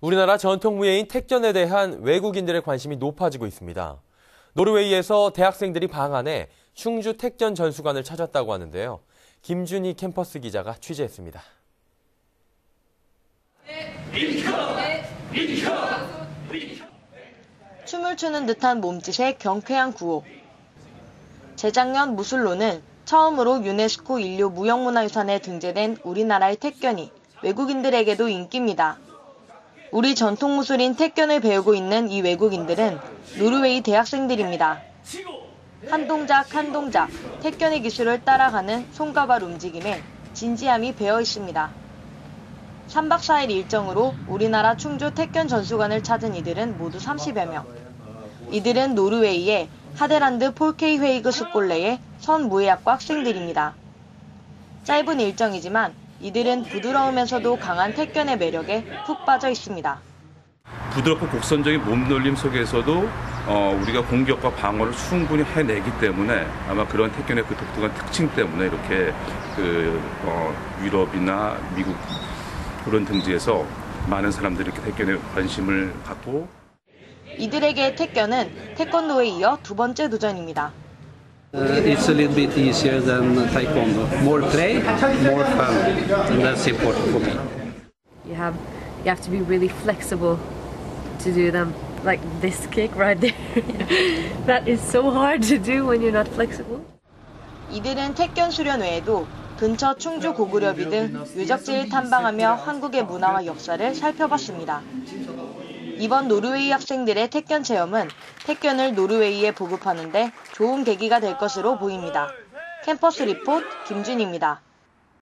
우리나라 전통 무예인 택견에 대한 외국인들의 관심이 높아지고 있습니다. 노르웨이에서 대학생들이 방한해 충주 택견 전수관을 찾았다고 하는데요. 김준희 캠퍼스 기자가 취재했습니다. 춤을 추는 듯한 몸짓에 경쾌한 구호. 재작년 무술로는 처음으로 유네스코 인류 무형문화유산에 등재된 우리나라의 택견이 외국인들에게도 인기입니다. 우리 전통 무술인 택견을 배우고 있는 이 외국인들은 노르웨이 대학생들입니다. 한 동작 한 동작 택견의 기술을 따라가는 손과 발 움직임에 진지함이 배어 있습니다. 3박 4일 일정으로 우리나라 충주 택견 전수관을 찾은 이들은 모두 30여 명. 이들은 노르웨이의 하데란드 폴케이 회이그 스콜레의 선무예학과 학생들입니다. 짧은 일정이지만 이들은 부드러우면서도 강한 택견의 매력에 푹 빠져 있습니다. 부드럽고 곡선적인 몸놀림 속에서도 어, 우리가 공격과 방어를 충분히 해내기 때문에 아마 그런 택견의 그 독특한 특징 때문에 이렇게 그 어, 유럽이나 미국 그런 등지에서 많은 사람들이 이렇게 택견에 관심을 갖고 이들에게 택견은 태권도에 이어 두 번째 도전입니다. Uh, it's a little bit easier than taekwondo. More play, more fun, and that's important for me. You have you have to be really flexible to do them. Like this kick right there. that is so hard to do when you're not flexible. 이들은 택견 수련 외에도 근처 충주 고구려비 등 유적지를 탐방하며 한국의 문화와 역사를 살펴봤습니다. 이번 노르웨이 학생들의 택견 체험은 택견을 노르웨이에 보급하는데 좋은 계기가 될 것으로 보입니다. 캠퍼스 리포트 김준입니다.